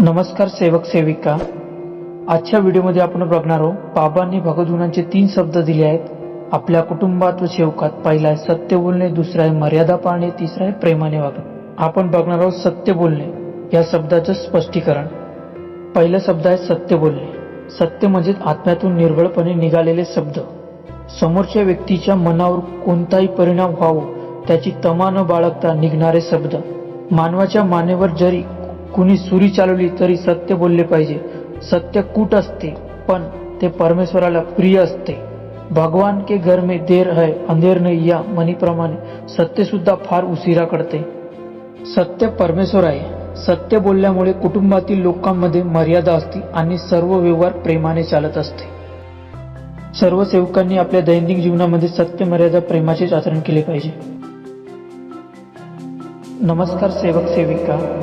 नमस्कार सेवक सेविका. आजच्या व्हिडिओमध्ये आपण बघणार आहोत बाबांनी भगवद्गुणांचे तीन शब्द दिले आहेत. आपल्या कुटुंबात व सेवकात पहिला आहे सत्य बोलणे दुसरा आहे मर्यादा पाळणे तिसरा आहे प्रेमाने वागणे. आपण बघणार आहोत सत्य बोलणे या शब्दाचं स्पष्टीकरण. पहिला शब्द आहे सत्य बोलणे. सत्य म्हणजे आत्म्यातून निर्भळपणे निघालेले शब्द. समोरच्या व्यक्तीच्या मनावर कोणताही परिणाम व्हावो त्याची तमा न बाळगता निघणारे शब्द. मानवाच्या मानेवर जरी कुणी सुरी चालवली तरी सत्य बोलले पाहिजे. सत्य कूट असते पण ते परमेश्वराला प्रिय असते. भगवान के घर में देर है अंधेर नाही या म्हणीप्रमाणे सत्य सुद्धा फार उशिरा करते सत्य परमेश्वर आहे. सत्य बोलल्यामुळे कुटुंबातील लोकांमध्ये मर्यादा असते आणि सर्व व्यवहार प्रेमाने चालत असते. सर्व सेवकांनी आपल्या दैनंदिन जीवनामध्ये सत्य मर्यादा प्रेमाचेच आचरण केले पाहिजे. नमस्कार सेवक सेविका.